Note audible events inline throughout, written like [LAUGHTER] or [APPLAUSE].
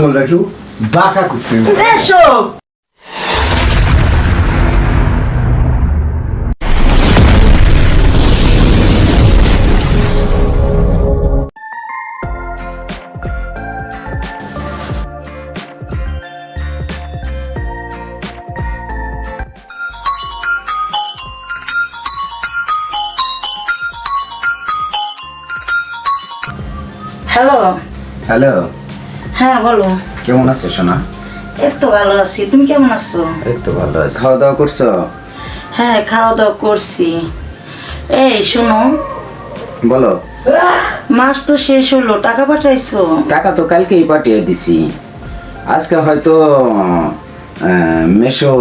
একটু বাঁকা করতে। এসো হ্যালো হ্যালো হ্যাঁ বলো। কেমন আছো সোনা? এই তো ভালো আছি। তুমি কেমন আছো? এই তো ভালো আছি। খাওয়া দাওয়া করছ? হ্যাঁ খাওয়া দাওয়া করছি। এই শোনো। বলো। মাস তো শেষ হলো টাকা পাঠাইছো? টাকা তো কালকেই পাঠিয়ে দিছি। আজকে হয়তো মেশো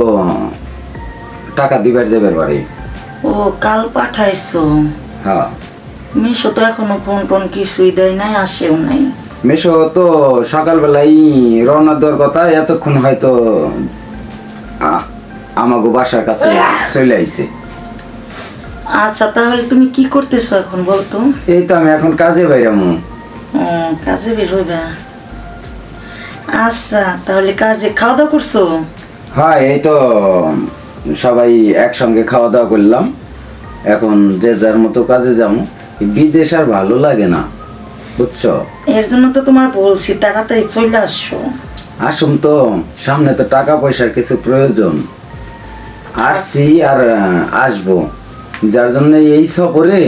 টাকা দিবার যাবার বাড়ি। ও কাল পাঠাইছো? হ্যাঁ। মিশো তো এখনও ফোন টোন কিছুই দেয় নাই আসেও নাই। মেশো তো সকালবেলাই রওনা দেওয়ার কথা এতক্ষণ হয়তো আমাগো বাসার কাছে চলে আইছে। আচ্ছা তাহলে তুমি কি করতেছো এখন বলতো এই তো আমি এখন কাজে বাইরামু কাজে বের হইবা। আচ্ছা তাহলে কাজে খাওয়া দাওয়া করছ? হয় এই তো সবাই একসঙ্গে খাওয়া দাওয়া করলাম। এখন যে যার মতো কাজে যাব বিদেশ আর ভালো লাগে না। বুঝছ? এর জন্য তো তোমার বলছি তাড়াতাড়ি চলে আসো। আসুন তো সামনে তো টাকা পয়সার কিছু প্রয়োজন। আসছি আর আসব। যার জন্য এই সফরে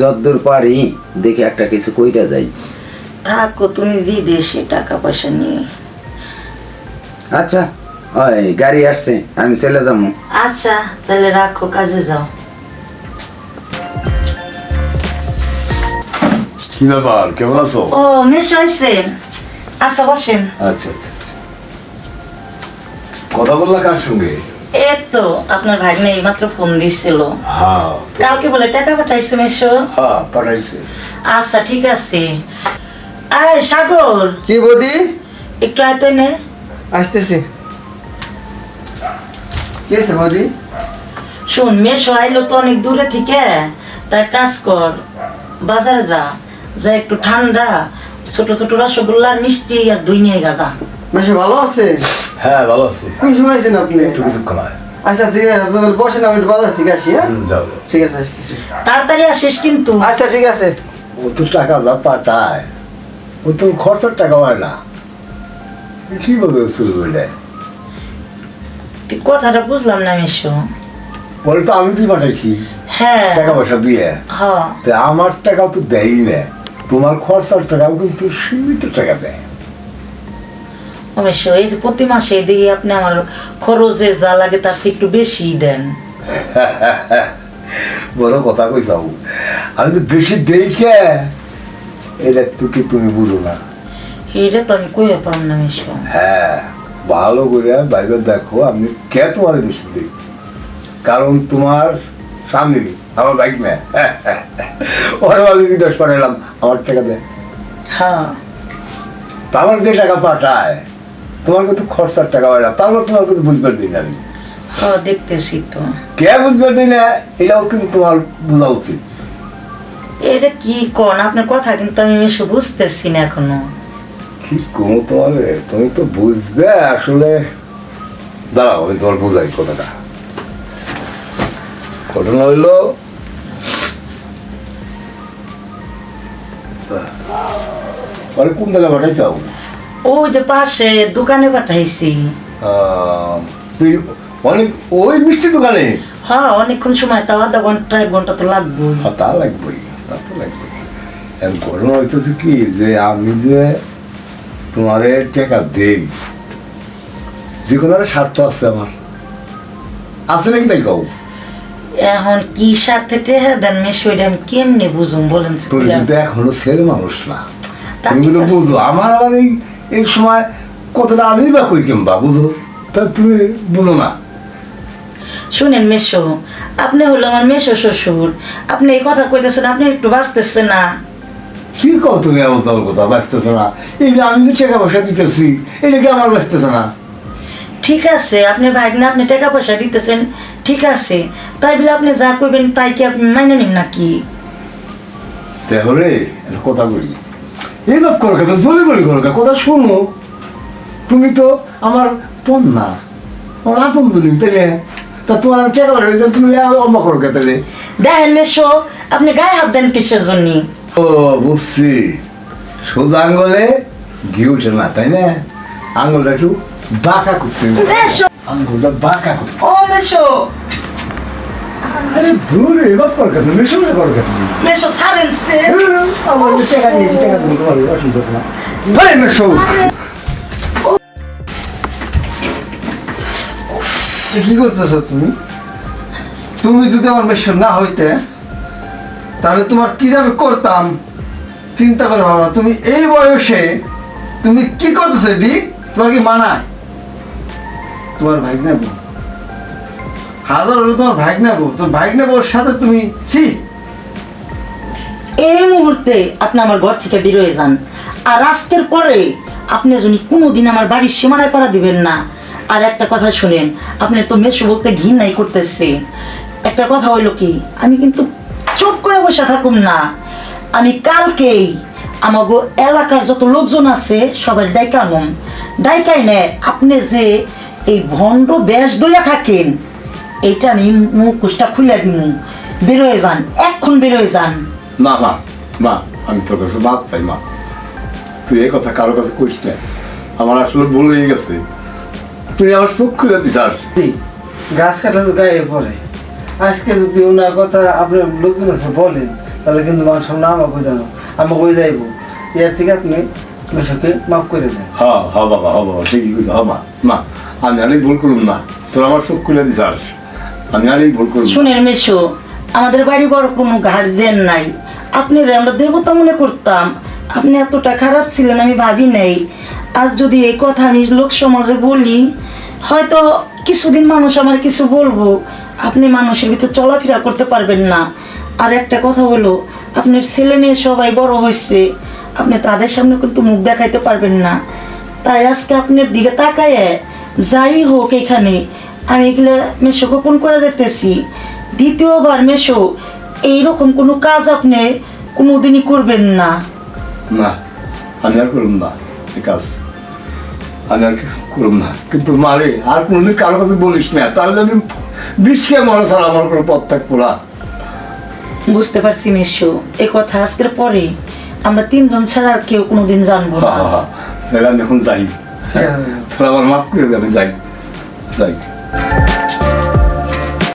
যতদূর পারি দেখে একটা কিছু কইরা যাই। থাকো তুমি বিদেশে টাকা পয়সা নিয়ে। আচ্ছা ওই গাড়ি আসছে আমি চলে যাব। আচ্ছা তাহলে রাখো কাজে যাও। কি ব্যাপার কেমন আছো? ও মেশ হয়েছে। আচ্ছা বসেন। আচ্ছা আচ্ছা কথা বললা কার সঙ্গে? এই তো আপনার ভাগ্নে মাত্র ফোন দিছিল। হ্যাঁ কালকে বলে টাকা পাঠাইছে মেশো। হ্যাঁ পাঠাইছে। আচ্ছা ঠিক আছে। আয় সাগর। কি বৌদি? একটু আয় তো নে। আসতেছি। কি আছে বৌদি? শোন মেশো আইলো তো অনেক দূরে থেকে। তার কাজ কর। বাজারে যা। যা একটু ঠান্ডা ছোট ছোট রসগোল্লা মিষ্টি আর দই নিয়ে গাজা। মাসে ভালো আছে হ্যাঁ ভালো আছি। কোন সময় আছেন আপনি? একটু কিছুক্ষণ আয় আচ্ছা ঠিক আছে আপনাদের বসেন আমি একটু বাজার থেকে আসি হ্যাঁ? যাও। ঠিক আছে আসতেছি। তাড়াতাড়ি আসিস কিন্তু। আচ্ছা ঠিক আছে। ও তো টাকা যা পাঠায়। ও তো খরচার টাকা হয় না। কীভাবে চলবে এটা তুই কথাটা বুঝলাম না মেশো। বলে তো আমি তুই পাঠাইছি। হ্যাঁ। টাকা পয়সা দিয়ে। হ্যাঁ। আমার টাকা তো দেয়ই না। তোমার খরচার টাকাও কিন্তু সীমিত টাকা দেয়। অবশ্য এই যে প্রতি মাসে দিয়ে আপনি আমার খরচের যা লাগে তার চেয়ে একটু বেশি দেন। [LAUGHS] বড় কথা কই যাও আমি তো বেশি দেখে এটা তো কি তুমি বুঝো না। এটা তো আমি কইয়া পারলাম না মেশো। হ্যাঁ ভালো করে বাইরে দেখো আমি কে তোমার বেশি দিই? কারণ তোমার সামনে আমার বাইক আমি পাঠালাম আমার টাকা হ্যাঁ। তা আমার যে টাকা পাঠায় তোমার কিন্তু খরচার টাকা না। তারপর তোমার কিন্তু বুঝবার দিই না আমি। হ্যাঁ দেখতেছি তো। কে বুঝবার দিই না এটাও কিন্তু তোমার বোঝা উচিত। এটা কি কোন? আপনার কথা কিন্তু আমি মেশো বুঝতেছি না এখনও। কি কমো তোমার? তুমি তো বুঝবে আসলে। দাঁড়াও আমি তোমার বোঝাই কথাটা। ঘটনা হইল মানে কোন জায়গায় পাঠাইছাও ওই যে পাশে দোকানে পাঠাইছি। তুই অনেক ওই মিষ্টি দোকানে? হ্যাঁ অনেকক্ষণ সময় তাও আধা ঘণ্টা এক ঘণ্টা তো লাগবে হ্যাঁ, তা লাগবেই তা তো লাগবেই। ঘটনা হইতেছে কি যে আমি যে তোমাদের টাকা দেই যে কোনো স্বার্থ আছে আমার। আছে নাকি তাই কও? এখন কি স্বার্থে টেহা দেন মেশো এটা আমি কেমনে বুঝুম বলেন তো তুমি কিন্তু এখনও ছেলে মানুষ না। তুমি কিন্তু বুঝো আমার আবার এই এই সময় কতটা আমি বা কই কিংবা বুঝো? তা তুমি বুঝো না। শুনেন মেশো আপনি হলো আমার মেশো শ্বশুর। আপনি এই কথা কইতেছেন আপনি একটু বাঁচতেছেন না। কি কও তুমি এমন তোর কথা বাঁচতেছো না। এই যে আমি যে টাকা পয়সা দিতেছি এটা কি আমার বাঁচতেছে না? ঠিক আছে আপনি ভাগনা আপনি টাকা পয়সা দিতেছেন ঠিক আছে। তাই বলে আপনি যা করবেন তাই কি আপনি মাইনে নিন নাকি? তাহলে কথা বলি এই করো কথা জলে বলি করো কথা শোনো। তুমি তো আমার পণ্যা আমার আপন তুমি তা তোমার আমি পাঠাই তুমি অম্বা করো কে তাইলে দেখেন মেশো আপনি গায়ে হাত দেন কিসের জন্য? ও বুঝছি। সোজা আঙ্গলে ঘি উঠে না তাই না? আঙ্গুলটা একটু বাঁকা করতে। আঙ্গুলটা বাঁকা করতে ও মেশো। আরে দূর এবার কর কথা মেশো না কর কথা মেশো সারেন সে আমার টাকা নিয়ে টাকা দেবো তোমার অসুবিধা আছে না। এই মেশো। এ কি করতেছো তুমি? তুমি যদি আমার মেশন না হইতে তাহলে তোমার কি আমি করতাম? চিন্তা করে ভাবনা তুমি এই বয়সে তুমি কি করতেছো এটি তোমার কি মানায় তোমার ভাই নেব হাজার হলো তোমার ভাগ নেব তো ভাগ নেবোর সাথে তুমি ছি। এই মুহূর্তে আপনি আমার ঘর থেকে বেরোয় যান। আর রাস্তার পরে আপনি যদি কোনোদিন আমার বাড়ির সীমানায় পাড়া দিবেন না। আর একটা কথা শুনেন, আপনি তো মেশো বলতে ঘৃণাই করতেছে। একটা কথা হইল কি, আমি কিন্তু চুপ করে বসে থাকুম না। আমি কালকেই আমাগো এলাকার যত লোকজন আছে, সবাই ডাইকানুম ডাইকাই নে, আপনি যে এই ভণ্ড বেশ দইয়া থাকেন এইটা আমি মুখোশটা খুলে দিন বেরোয় যান এক্ষণ বেরোয় যান। না মা মা আমি তোর কাছে মাপ চাই মা। তুই এই কথা কারও কাছে করিস না। আমার আসলে ভুল হয়ে গেছে। তুই আমার চোখ খুলে দিস আর গাছ কাটা তো গায়ে পড়ে। আজকে যদি ওনার কথা আপনি লোকজন আছে বলেন তাহলে কিন্তু মানুষ সামনে আমাকে জানো আমাকে ওই যাইব। ইয়ার থেকে আপনি মেশোকে মাফ করে দেন। হ্যাঁ হ্যাঁ বাবা হ্যাঁ বাবা ঠিকই হ্যাঁ মা মা আমি আরেক ভুল করুন না। তোর আমার চোখ খুলে দিস আর আমি আরেক ভুল করুন শুনেন মেশো, আমাদের বাড়ি বড় কোনো গার্জেন নাই। আপনি আমরা দেবতা মনে করতাম। আপনি এতটা খারাপ ছিলেন, আমি ভাবি নাই। আজ যদি এই কথা আমি লোক সমাজে বলি, হয়তো কিছুদিন মানুষ আমার কিছু বলব। আপনি মানুষের ভিতর চলাফেরা করতে পারবেন না। আর একটা কথা হলো, আপনার ছেলে মেয়ে সবাই বড় হয়েছে। আপনি তাদের সামনে কিন্তু মুখ দেখাইতে পারবেন না। তাই আজকে আপনার দিকে তাকায় যাই হোক এখানে আমি এগুলো মেশো গোপন করে যেতেছি দ্বিতীয়বার মেশো এইরকম কোনো কাজ আপনি কোনোদিনই করবেন না। না আমি আর করুন না ঠিক আছে আমি আর করুন না। কিন্তু মারে আর কোনোদিন কারও কাছে বলিস না তাহলে আমি বিষকে মনে ছাড়া আমার কোনো পথ থাকব না। বুঝতে পারছি মেশো এই কথা আজকের পরে আমরা তিনজন ছাড়া আর কেউ কোনোদিন জানব হ্যাঁ না হ্যাঁ হ্যাঁ তাহলে আমি এখন যাই। আছে। তোরা আমার মাফ করে দে আমি যাই। যাই।